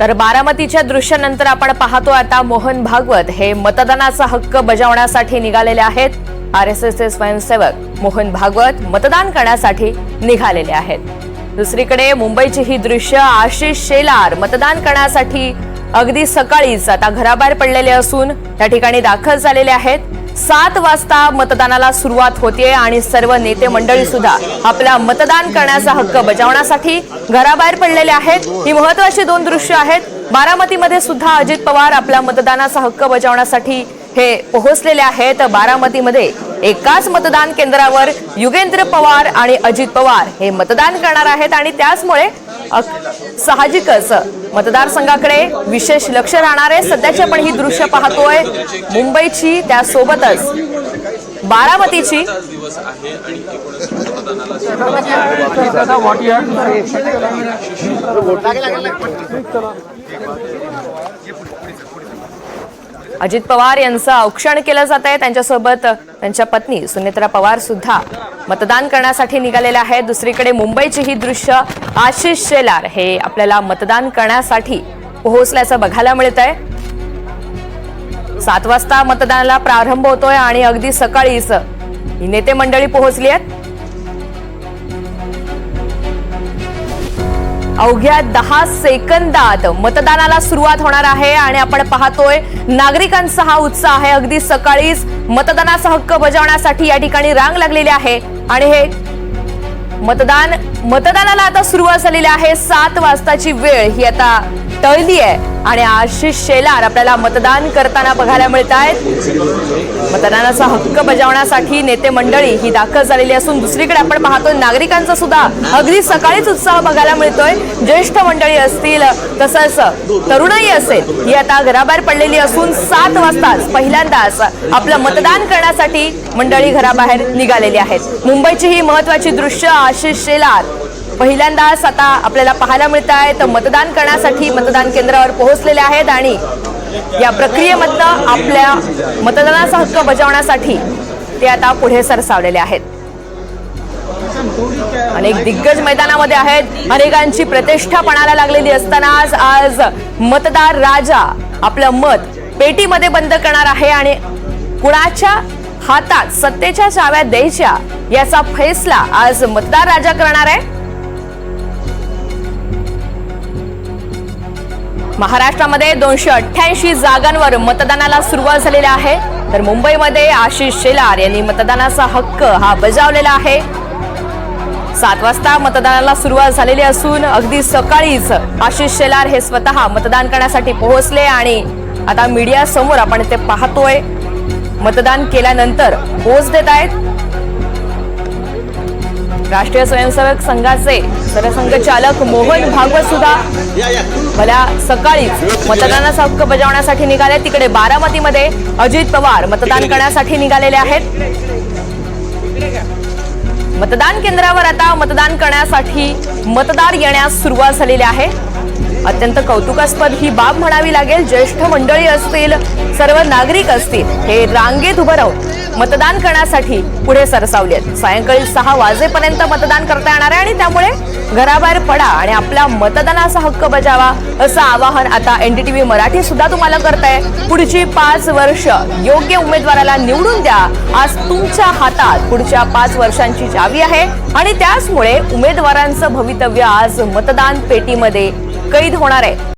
तर बारामतीच्या दृश्यानंतर आपण पाहतो आता मोहन भागवत हे मतदानाचा हक्क बजावण्यासाठी निघालेले आहेत. आर एस एसचे स्वयंसेवक मोहन भागवत मतदान करण्यासाठी निघालेले आहेत. दुसरीकडे मुंबईची ही दृश्य आशिष शेलार मतदान करण्यासाठी अगदी सकाळीच आता घराबाहेर पडलेले असून त्या ठिकाणी दाखल झालेले आहेत. सात वाजता मतदानाला सुरुवात होतीये आणि सर्व नेते मंडळी सुद्धा आपला मतदान करण्याचा हक्क बजावण्यासाठी घराबाहेर पडलेले आहेत. ही महत्वाची दोन दृश्य आहेत. बारामतीमध्ये सुद्धा अजित पवार आपला मतदानाचा हक्क बजावण्यासाठी हे पोहोचलेले आहेत. बारामतीमध्ये एकाच मतदान केंद्रावर युगेंद्र पवार आणि अजित पवार हे मतदान करणार आहेत आणि त्याचमुळे साहजिकच मतदारसंघाकडे विशेष लक्ष राहणार आहे. सध्याची आपण ही दृश्य पाहतोय. मुंबईची त्यासोबतच बारामतीची. अजित पवार यांचं औक्षण केलं जात आहे. त्यांच्यासोबत त्यांच्या पत्नी सुनेत्रा पवार सुद्धा मतदान करण्यासाठी निघालेल्या आहेत. दुसरीकडे मुंबईची ही दृश्य आशिष शेलार हे आपल्याला मतदान करण्यासाठी पोहोचल्याचं बघायला मिळत आहे सात वाजता मतदानाला प्रारंभ होतोय आणि अगदी सकाळीच ही नेते मंडळी पोहोचली आहेत. अवघ्या दहा सेकंदात मतदानाला सुरुवात होणार आहे आणि आपण पाहतोय नागरिकांचा हा उत्साह आहे. अगदी सकाळीच मतदानाचा हक्क बजावण्यासाठी या ठिकाणी रांग लागलेली आहे. आणि हे मतदान मतदानाला आता सुरुवात झालेली आहे. सात वाजताची वेळ ही आता टळली आहे आणि आशिष शेलार आपल्याला मतदान करताना बघायला मिळत आहेत. मतदानाचा हक्क बजावण्यासाठी नेते मंडळी ही दाखल झालेली असून दुसरीकडे आपण पाहतोय नागरिकांचा सुद्धा अगदी सकाळीच उत्साह बघायला मिळतोय. ज्येष्ठ मंडळी असतील तसंच तरुणाई असेल ही आता घराबाहेर पडलेली असून सात वाजताच पहिल्यांदाच आपलं मतदान करण्यासाठी मंडळी घराबाहेर निघालेली आहेत. मुंबईची ही महत्वाची दृश्य आशिष शेलार. पहिल्यांदाच आता आपल्याला पाहायला मिळत तर मतदान करण्यासाठी मतदान केंद्रावर पोहोचलेले आहेत आणि या प्रक्रियेमधनं आपल्या मतदानाचा हक्क बजावण्यासाठी ते आता पुढे सरसावलेले आहेत. अनेक दिग्गज मैदानामध्ये आहेत. अनेकांची प्रतिष्ठा पणाला लागलेली असतानाच आज मतदार राजा आपलं मत पेटीमध्ये बंद करणार आहे आणि कुणाच्या हातात सत्तेच्या चाव्या द्यायच्या याचा फैसला आज मतदार राजा करणार आहे. महाराष्ट्रामध्ये दोनशे अठ्ठ्याऐंशी जागांवर मतदानाला सुरुवात झालेली आहे. तर मुंबईमध्ये आशिष शेलार यांनी मतदानाचा हक्क हा बजावलेला आहे. सात वाजता मतदानाला सुरुवात झालेली असून अगदी सकाळीच आशिष शेलार हे स्वतः मतदान करण्यासाठी पोहोचले आणि आता मीडिया समोर आपण ते पाहतोय. मतदान केल्यानंतर पोच देत आहेत. राष्ट्रीय स्वयंसेवक संघाचे सरसंघचालक मोहन भागवत सुद्धा भल्या सकाळीच मतदानाचा हक्क बजावण्यासाठी निघाले. तिकडे बारामतीमध्ये अजित पवार मतदान करण्यासाठी निघालेले आहेत. मतदान केंद्रावर आता मतदान करण्यासाठी मतदार येण्यास सुरुवात झालेली आहे. अत्यंत कौतुकास्पद ही बाब म्हणावी लागेल. ज्येष्ठ मंडळी असतील सर्व नागरिक असतील हे रांगेत उभं राहून मतदान करण्यासाठी पुढे सरसावले आहेत. सायंकाळी सहा वाजेपर्यंत मतदान करता येणार आहे आणि त्यामुळे घराबाहेर पडा आणि आपला मतदानाचा हक्क बजावा असं आवाहन आता एनडीटीव्ही मराठी सुद्धा तुम्हाला करताय. पुढची पाच वर्ष योग्य उमेदवाराला निवडून द्या. आज तुमच्या हातात पुढच्या पाच वर्षांची चावी आहे आणि त्याचमुळे उमेदवारांचं भवितव्य आज मतदान पेटीमध्ये कैद होणार आहे.